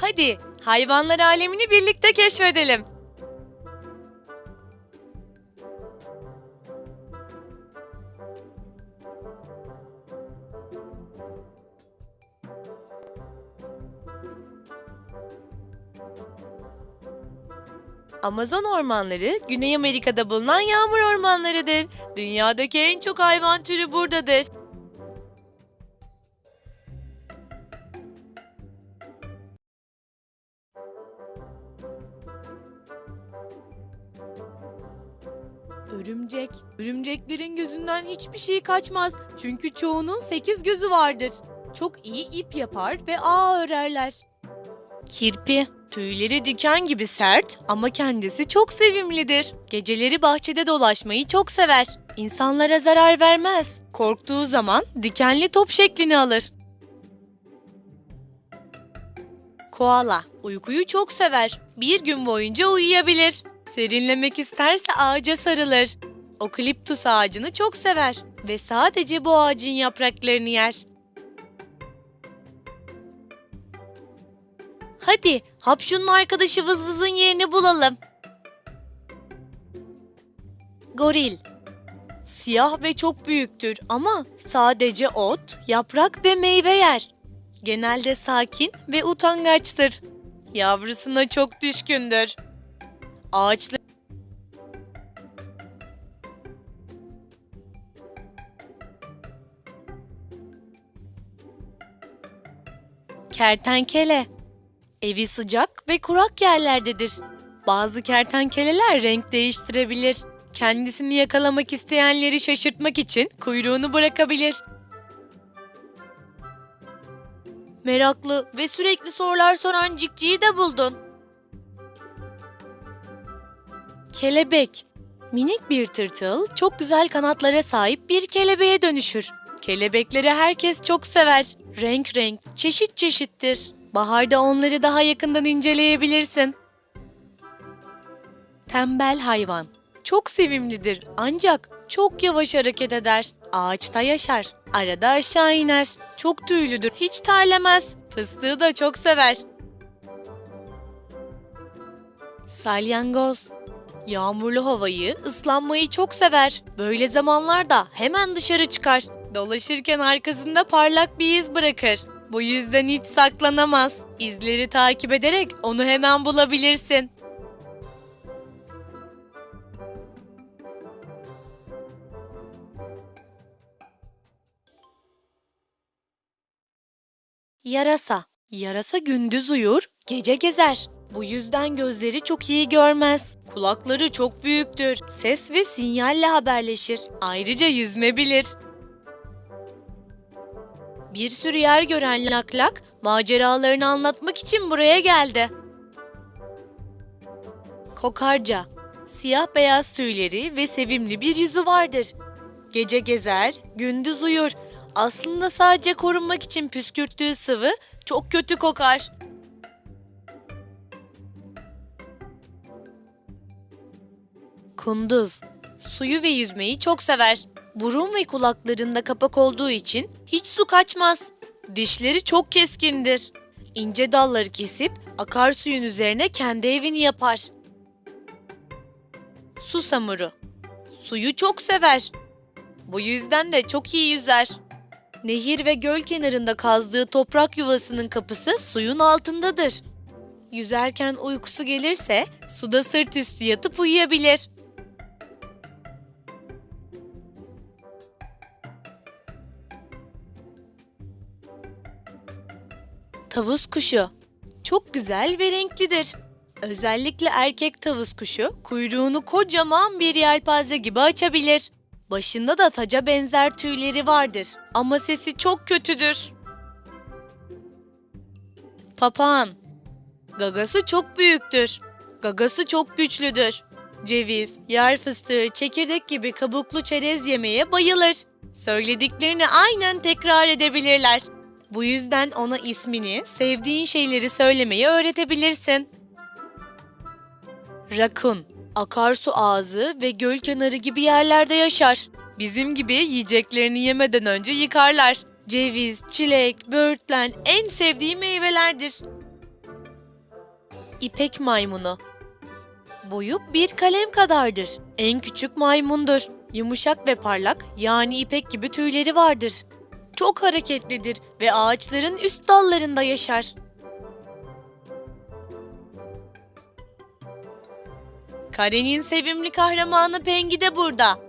Hadi hayvanlar alemini birlikte keşfedelim. Amazon ormanları Güney Amerika'da bulunan yağmur ormanlarıdır. Dünyadaki en çok hayvan türü buradadır. Örümcek. Örümceklerin gözünden hiçbir şey kaçmaz. Çünkü çoğunun sekiz gözü vardır. Çok iyi ip yapar ve ağ örerler. Kirpi. Tüyleri diken gibi sert ama kendisi çok sevimlidir. Geceleri bahçede dolaşmayı çok sever. İnsanlara zarar vermez. Korktuğu zaman dikenli top şeklini alır. Koala uykuyu çok sever. Bir gün boyunca uyuyabilir. Serinlemek isterse ağaca sarılır. Okaliptus ağacını çok sever ve sadece bu ağacın yapraklarını yer. Hadi Hapşu'nun arkadaşı Vızvız'ın yerini bulalım. Goril Siyah ve çok büyüktür ama sadece ot, yaprak ve meyve yer. Genelde sakin ve utangaçtır. Yavrusuna çok düşkündür. Ağaçlı Kertenkele Evi sıcak ve kurak yerlerdedir. Bazı kertenkeleler renk değiştirebilir. Kendisini yakalamak isteyenleri şaşırtmak için kuyruğunu bırakabilir. Meraklı ve sürekli sorular soran cikciyi de buldun. Kelebek Minik bir tırtıl çok güzel kanatlara sahip bir kelebeğe dönüşür. Kelebekleri herkes çok sever. Renk renk, çeşit çeşittir. Baharda onları daha yakından inceleyebilirsin. Tembel hayvan. Çok sevimlidir ancak çok yavaş hareket eder. Ağaçta yaşar. Arada aşağı iner. Çok tüylüdür. Hiç terlemez. Fıstığı da çok sever. Salyangoz. Yağmurlu havayı, ıslanmayı çok sever. Böyle zamanlarda hemen dışarı çıkar. Dolaşırken arkasında parlak bir iz bırakır. Bu yüzden hiç saklanamaz. İzleri takip ederek onu hemen bulabilirsin. Yarasa. Yarasa gündüz uyur, gece gezer. Bu yüzden gözleri çok iyi görmez. Kulakları çok büyüktür. Ses ve sinyalle haberleşir. Ayrıca yüzme bilir. Bir sürü yer gören Laklak maceralarını anlatmak için buraya geldi. Kokarca Siyah beyaz tüyleri ve sevimli bir yüzü vardır. Gece gezer, gündüz uyur. Aslında sadece korunmak için püskürttüğü sıvı çok kötü kokar. Kunduz Suyu ve yüzmeyi çok sever. Burun ve kulaklarında kapak olduğu için hiç su kaçmaz. Dişleri çok keskindir. İnce dalları kesip akarsuyun üzerine kendi evini yapar. Susamuru Suyu çok sever. Bu yüzden de çok iyi yüzer. Nehir ve göl kenarında kazdığı toprak yuvasının kapısı suyun altındadır. Yüzerken uykusu gelirse suda sırt üstü yatıp uyuyabilir. Tavus kuşu. Çok güzel ve renklidir. Özellikle erkek tavus kuşu kuyruğunu kocaman bir yelpaze gibi açabilir. Başında da taca benzer tüyleri vardır ama sesi çok kötüdür. Papağan. Gagası çok büyüktür. Gagası çok güçlüdür. Ceviz, yer fıstığı, çekirdek gibi kabuklu çerez yemeye bayılır. Söylediklerini aynen tekrar edebilirler. Bu yüzden ona ismini, sevdiğin şeyleri söylemeyi öğretebilirsin. Rakun, akarsu ağzı ve göl kenarı gibi yerlerde yaşar. Bizim gibi yiyeceklerini yemeden önce yıkarlar. Ceviz, çilek, böğürtlen en sevdiği meyvelerdir. İpek maymunu. Boyu bir kalem kadardır. En küçük maymundur. Yumuşak ve parlak yani ipek gibi tüyleri vardır. Çok hareketlidir ve ağaçların üst dallarında yaşar. Karenin sevimli kahramanı Pengi de burada.